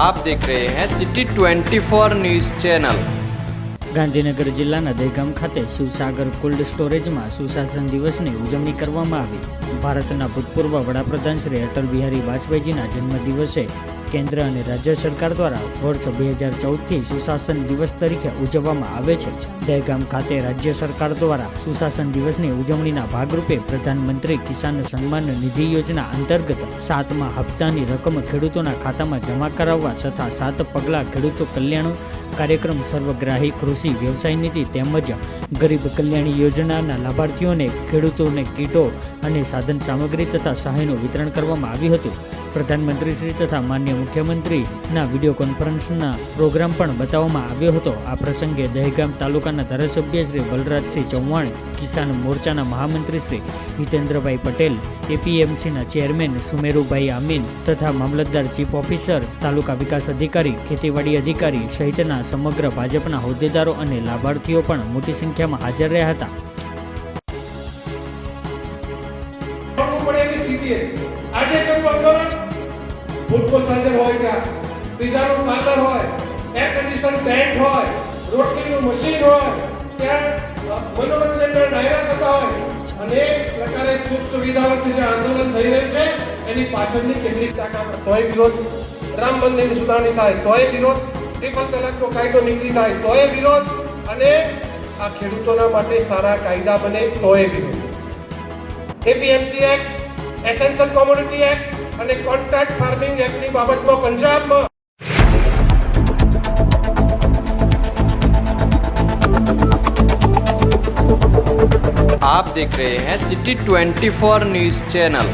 આપ દેખ રહે હૈ સિટી 24 ન્યૂઝ ચેનલ. ગાંધીનગર જિલ્લાના દહેગામ ખાતે શિવસાગર કોલ્ડ સ્ટોરેજમાં સુશાસન દિવસની ઉજવણી કરવામાં આવી. ભારતના ભૂતપૂર્વ વડાપ્રધાન શ્રી અટલ બિહારી વાજપેયીજીના જન્મદિવસે કેન્દ્ર અને રાજ્ય સરકાર દ્વારા વર્ષ બે હજાર ચૌદથી સુશાસન દિવસ તરીકે ઉજવવામાં આવે છે. દહેગામ ખાતે રાજ્ય સરકાર દ્વારા સુશાસન દિવસની ઉજવણીના ભાગરૂપે પ્રધાનમંત્રી કિસાન સન્માન નિધિ યોજના અંતર્ગત સાતમા હપ્તાની રકમ ખેડૂતોના ખાતામાં જમા કરાવવા તથા સાત પગલાં ખેડૂતો કલ્યાણ કાર્યક્રમ સર્વગ્રાહી કૃષિ, વ્યવસાય નીતિ તેમજ ગરીબ કલ્યાણ યોજનાના લાભાર્થીઓને ખેડૂતોને કીટો અને સાધન સામગ્રી તથા સહાયનું વિતરણ કરવામાં આવ્યું હતું. પ્રધાનમંત્રી શ્રી તથા માન્ય મુખ્યમંત્રીના વીડિયો કોન્ફરન્સના પ્રોગ્રામ પણ બતાવવામાં આવ્યો હતો. આ પ્રસંગે દહેગામ તાલુકાના ધારાસભ્ય શ્રી બલરાજસિંહ ચૌહાણ, કિસાન મોરચાના મહામંત્રી શ્રી હિતેન્દ્રભાઈ પટેલ, એપીએમસીના ચેરમેન સુમેરુભાઈ આમીન તથા મામલતદાર ચીફ ઓફિસર, તાલુકા વિકાસ અધિકારી, ખેતીવાડી અધિકારી સહિતના સમગ્ર ભાજપના હોદ્દેદારો અને લાભાર્થીઓ પણ મોટી સંખ્યામાં હાજર રહ્યા હતા. રામ મંદિર સુધારણી થાય, તોય વિરોધ. ટ્રિપલ તલાકનો કાયદો નીકળી થાય તોય વિરોધ અને આ ખેડૂતોના માટે સારા કાયદા બને તોય વિરોધ APMC act essential commodity act અને કોન્ટ્રાક્ટ ફાર્મિંગ એક્ટની બાબતમાં પંજાબમાં आप देख रहे हैं सिटी 24 न्यूज चैनल